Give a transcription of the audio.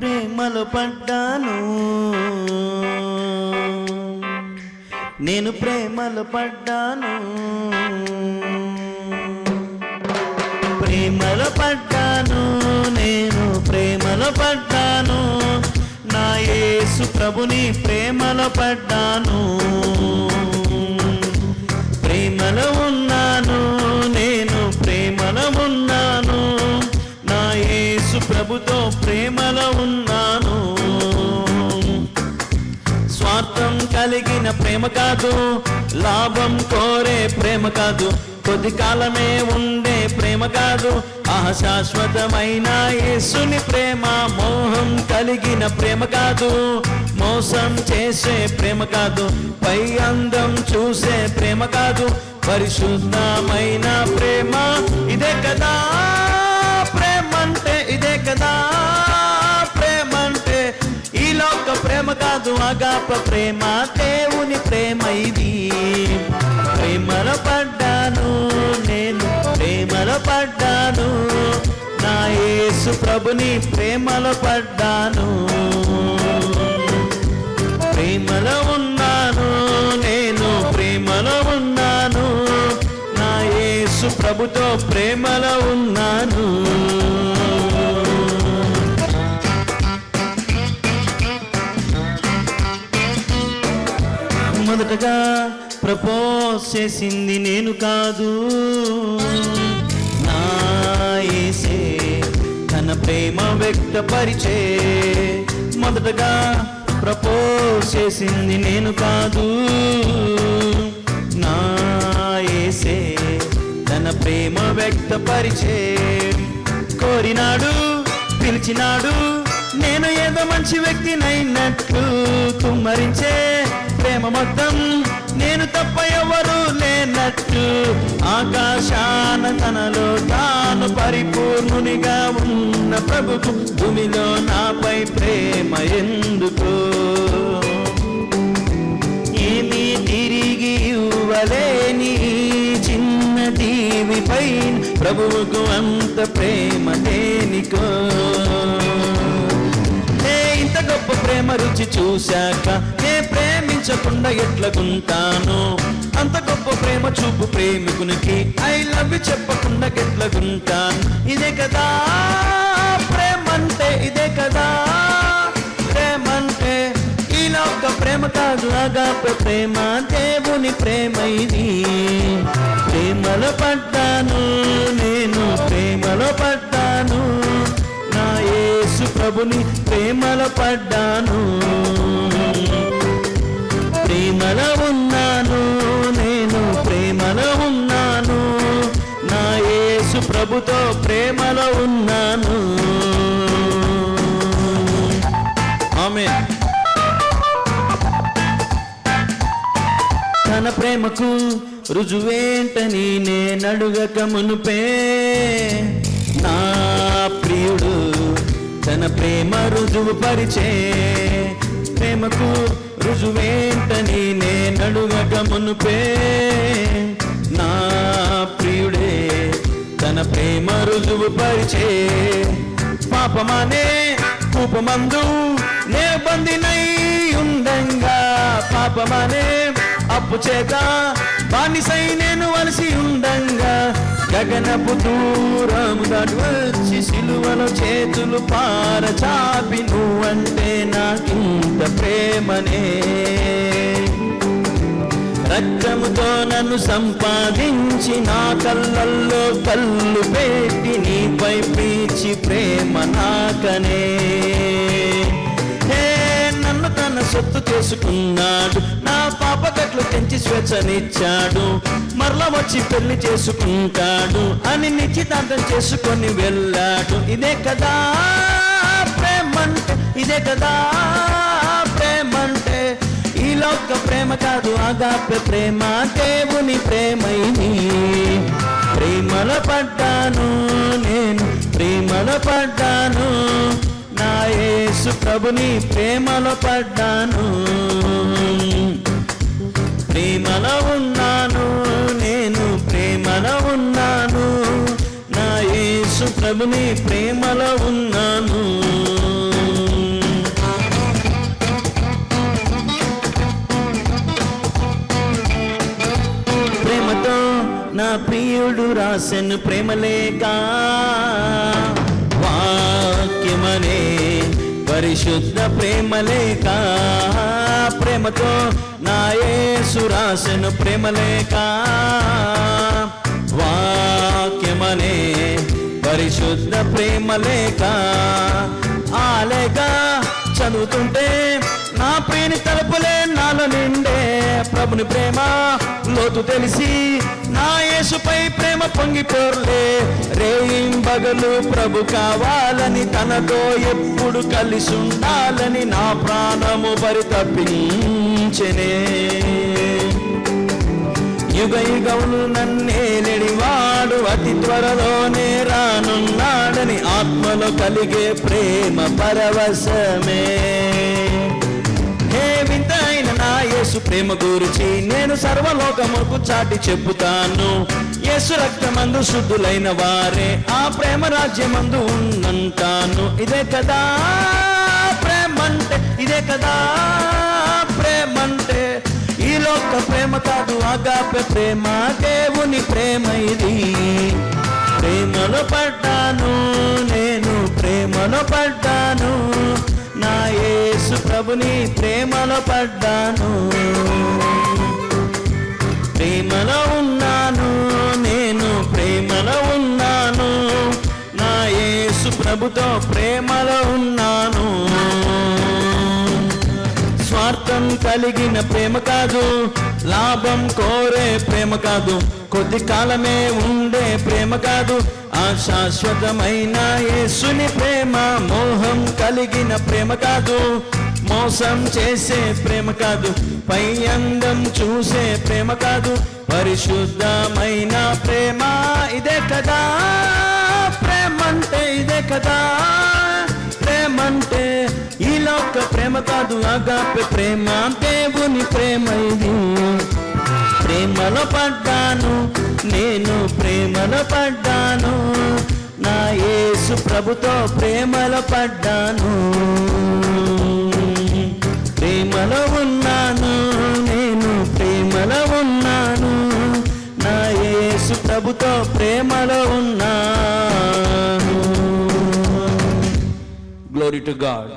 ప్రేమలో పడ్డాను. నేను ప్రేమలో పడ్డాను. ప్రేమలో పడ్డాను నేను ప్రేమలో పడ్డాను. నా యేసు ప్రభుని ప్రేమలో పడ్డాను. ప్రేమ కాదు లాభం కోరే ప్రేమ కాదు. కొద్ది కాలమే ఉండే ప్రేమ కాదు. ఆహ శాశ్వతమైన యేసుని ప్రేమ మోహం కలిగిన ప్రేమ కాదు. మోసం చేసే ప్రేమ కాదు. పై అందం చూసే ప్రేమ కాదు. పరిశుద్ధమైన ప్రేమ ఇదే కదా. కాదు అగాప ప్రేమ దేవుని ప్రేమ ఇది. ప్రేమలో పడ్డాను నేను ప్రేమలో పడ్డాను. నా యేసు ప్రభుని ప్రేమలో పడ్డాను. ప్రేమలో ఉన్నాను నేను ప్రేమలో ఉన్నాను. నా యేసు ప్రభుతో ప్రేమలో ఉన్నాను. మొదటగా ప్రపోజ్ చేసింది నేను కాదు. నాయేసే తన ప్రేమ వ్యక్తపరిచే మొదటగా ప్రపోజ్ చేసింది నేను కాదు. నాయేసే తన ప్రేమ వ్యక్తపరిచే కోరినాడు పిలిచినాడు నేను ఏదో మంచి వ్యక్తినైనట్లు కుమ్మరించే ప్రేమ మొత్తం నేను తప్ప ఎవరు లేనట్టు ఆకాశాన తనలో తాను పరిపూర్ణునిగా ఉన్న ప్రభుకు భూమిలో నాపై ప్రేమ ఎందుకు? ఏమీ తిరిగి ఇవ్వలేని చిన్న దీవిపై ప్రభువుకు అంత ప్రేమ దేనికో ప్రేమ రుచి చూశాక నే ప్రేమించకుండా ఎట్లగుంటాను? అంత గొప్ప ప్రేమ చూపు ప్రేమికునికి ఐ లవ్ చెప్పకుండా ఎట్లగుంటాను? ఇదే కదా ప్రేమంటే ఇదే కదా ప్రేమంటే ఈ లోక ప్రేమ కాదు అగాప ప్రేమ దేవుని ప్రేమ ఇది ప్రేమలో పడ్డాను. ప్రభుని ప్రేమల పడ్డాను. ప్రేమల ఉన్నాను నేను ప్రేమల ఉన్నాను. నా యేసు ప్రభుతో ప్రేమలో ఉన్నాను. ఆమె తన ప్రేమకు రుజువేంటని నేనడుగక మునుపే. నా తన ప్రేమ రుజువు పరిచే. ప్రేమకు రుజువేంటని నేనడుగక మునుపే. నా ప్రియుడే తన ప్రేమ రుజువు పరిచే. పాపమానే కూపమందు నే బందినై ఉండంగా. పాపమానే అప్పు చేత బానిసై నేను వలసి ఉండంగా. గగనపు దూరము దాటి వచ్చి సిలువలో చేతులు పారచాపి నువ్వంటే నాకింత ప్రేమనే. రక్తముతో నన్ను సంపాదించి నా కళ్ళల్లో కళ్ళు పెట్టి నీపై పీచి ప్రేమ నాకనే. సొత్తు చేసుకున్నాడు. నా పాప గట్లు పెంచి స్వేచ్ఛనిచ్చాడు. మరల వచ్చి పెళ్ళి చేసుకుంటాడు. అని నిశ్చితార్థం చేసుకొని వెళ్ళాడు. ఇదే కదా ప్రేమంటే ఇదే కదా ప్రేమంటే. ఈ లోక ప్రేమ కాదు ఆగాప్య ప్రేమ. దేవుని ప్రేమైని ప్రేమల పడ్డాను నేను ప్రేమల పడ్డాను. యేసు ప్రభుని ప్రేమలో పడ్డాను. ప్రేమలో ఉన్నాను నేను ప్రేమలో ఉన్నాను. నా యేసు ప్రభుని ప్రేమలో ఉన్నాను. ప్రేమతో నా ప్రియుడు రాసెను ప్రేమలేక వాక్యమనే పరిశుద్ధ ప్రేమలేఖ ప్రేమతో నా సురాసను రాసెను ప్రేమలేఖ వాక్యమనే పరిశుద్ధ ప్రేమ లేక లేఖ చదువుతుంటే ప్రియుని తలుపులే నాలో నిండే ప్రభుని ప్రేమ. లోతు తెలిసి నా యేసుపై ప్రేమ పొంగిపోర్లే రేయిం బగలు ప్రభు కావాలని తనతో ఎప్పుడు కలిసి ఉండాలని నా ప్రాణము పరితపించెనే యుగ యుగములు నన్నే నెడివాడు అతి త్వరలోనే రానున్నాడని ఆత్మలో కలిగే ప్రేమ పరవశమే. యేసు ప్రేమ గురించి నేను సర్వలోకముకు చాటి చెబుతాను. యేసు రక్తమందు శుద్ధులైన వారే ఆ ప్రేమ రాజ్యమందు ఉందంటాను ఇదే కదా ప్రేమంటే ఇదే కదా ప్రేమంటే. ఈ లోక ప్రేమ కాదు అగాపె ప్రేమ దేవుని ప్రేమ ఇది. ప్రేమలో పడ్డాను నేను ప్రేమలో పడ్డాను. నా యేసు ప్రభుని ప్రేమలో పడ్డాను. ప్రేమలో ఉన్నాను నేను ప్రేమలో ఉన్నాను. నా యేసు ప్రభుతో ప్రేమలో ఉన్నాను. స్వార్థం కలిగిన ప్రేమ కాదు లాభం కో ప్రేమ కాదు. కొద్ది కాలమే ఉండే ప్రేమ కాదు. ఆ శాశ్వతమైన యేసుని ప్రేమ మోహం కలిగిన ప్రేమ కాదు. మోసం చేసే ప్రేమ కాదు. పై అందం చూసే ప్రేమ కాదు. పరిశుద్ధమైన ప్రేమ ఇదే కదా. ప్రేమంటే ఇదే కదా. ప్రేమంటే ఈ లోక ప్రేమ కాదు. అగాపే ప్రేమ దేవుని ప్రేమ ఇది. ప్రేమలో పడ్డాను నేను ప్రేమలో పడ్డాను నా యేసు ప్రభుతో ప్రేమలో పడ్డాను. ప్రేమలో ఉన్నాను నేను ప్రేమలో ఉన్నాను నా యేసు ప్రభుతో ప్రేమలో ఉన్నాను. Glory to God